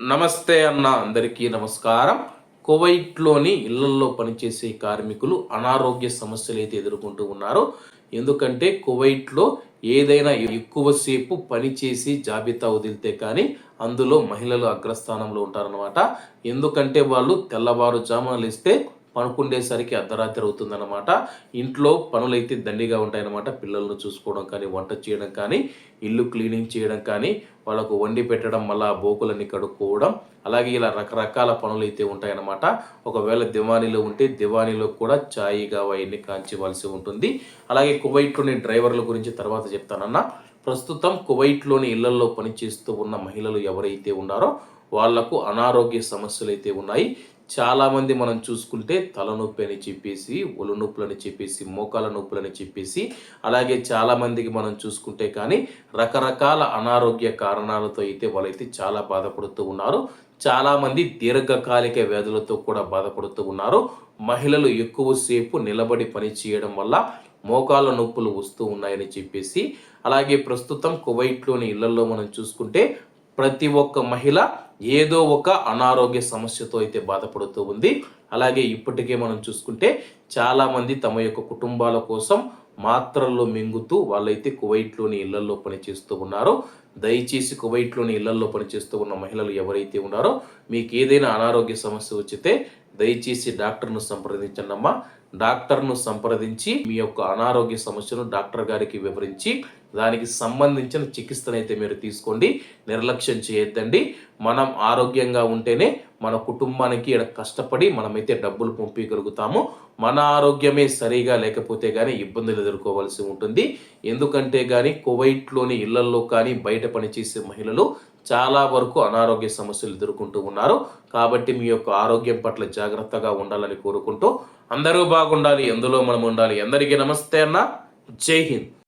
నమస్తే అన్న అందరికీ నమస్కారం. కువైట్లోని ఇళ్ళల్లో పనిచేసే కార్మికులు అనారోగ్య సమస్యలు అయితే ఎదుర్కొంటూ ఉన్నారు. ఎందుకంటే కువైట్లో ఏదైనా ఎక్కువసేపు పనిచేసి జాబితా వదిలితే కానీ అందులో మహిళలు అగ్రస్థానంలో ఉంటారనమాట ఎందుకంటే వాళ్ళు తెల్లవారుజామున లేస్తే పనుకుండేసరికి అర్ధరాత్రి అవుతుందన్నమాట. ఇంట్లో పనులైతే దండిగా ఉంటాయన్నమాట. పిల్లలను చూసుకోవడం కానీ వంట చేయడం కానీ ఇల్లు క్లీనింగ్ చేయడం కానీ వాళ్ళకు వండి పెట్టడం మళ్ళా బోకులన్నీ కడుక్కోవడం అలాగే ఇలా రకరకాల పనులు అయితే ఉంటాయన్నమాట. ఒకవేళ దివానీలో ఉంటే దివానీలో కూడా ఛాయిగా అవన్నీ కాంచివలసి ఉంటుంది. అలాగే కువైట్లోని డ్రైవర్ల గురించి తర్వాత చెప్తానన్నా. ప్రస్తుతం కువైట్లోని ఇళ్ళలో పనిచేస్తూ ఉన్న మహిళలు ఎవరైతే ఉన్నారో వాళ్ళకు అనారోగ్య సమస్యలు అయితే ఉన్నాయి. చాలామంది మనం చూసుకుంటే తలనొప్పి అని చెప్పేసి ఒళ్ళు నొప్పులని చెప్పేసి మోకాల నొప్పులని చెప్పేసి అలాగే చాలామందికి మనం చూసుకుంటే కానీ రకరకాల అనారోగ్య కారణాలతో అయితే వాళ్ళైతే చాలా బాధపడుతూ ఉన్నారు. చాలామంది దీర్ఘకాలిక వ్యాధులతో కూడా బాధపడుతూ ఉన్నారు. మహిళలు ఎక్కువసేపు నిలబడి పని చేయడం వల్ల మోకాళ్ళ నొప్పులు వస్తూ ఉన్నాయని చెప్పేసి అలాగే ప్రస్తుతం కువైట్లోని ఇళ్ళలో మనం చూసుకుంటే ప్రతి ఒక్క మహిళ ఏదో ఒక అనారోగ్య సమస్యతో అయితే బాధపడుతూ ఉంది. అలాగే ఇప్పటికే మనం చూసుకుంటే చాలామంది తమ యొక్క కుటుంబాల కోసం మాత్రల్లో మింగుతూ వాళ్ళైతే కువైట్లోని ఇళ్ళలో పనిచేస్తూ ఉన్నారో దయచేసి కువైట్లోని ఇళ్ళలో పనిచేస్తూ ఉన్న మహిళలు ఎవరైతే ఉన్నారో మీకు ఏదైనా అనారోగ్య సమస్య వచ్చితే దయచేసి డాక్టర్ను సంప్రదించండి అమ్మా డాక్టర్ను సంప్రదించి మీ యొక్క అనారోగ్య సమస్యను డాక్టర్ గారికి వివరించి దానికి సంబంధించిన చికిత్సనైతే మీరు తీసుకోండి. నిర్లక్ష్యం చేయొద్దండి. మనం ఆరోగ్యంగా ఉంటేనే మన కుటుంబానికి ఇక్కడ కష్టపడి మనమైతే డబ్బులు పంపించగలుగుతాము మన ఆరోగ్యమే సరిగా లేకపోతే కానీ ఇబ్బందులు ఎదుర్కోవాల్సి ఉంటుంది. ఎందుకంటే కానీ కువైట్లోని ఇళ్ళల్లో కానీ బయట పనిచేసే మహిళలు చాలా వరకు అనారోగ్య సమస్యలు ఎదుర్కొంటూ ఉన్నారు. కాబట్టి మీ యొక్క ఆరోగ్యం పట్ల జాగ్రత్తగా ఉండాలని కోరుకుంటూ అందరూ బాగుండాలి ఎందులో మనం ఉండాలి. అందరికీ నమస్తే అన్న. జై హింద్.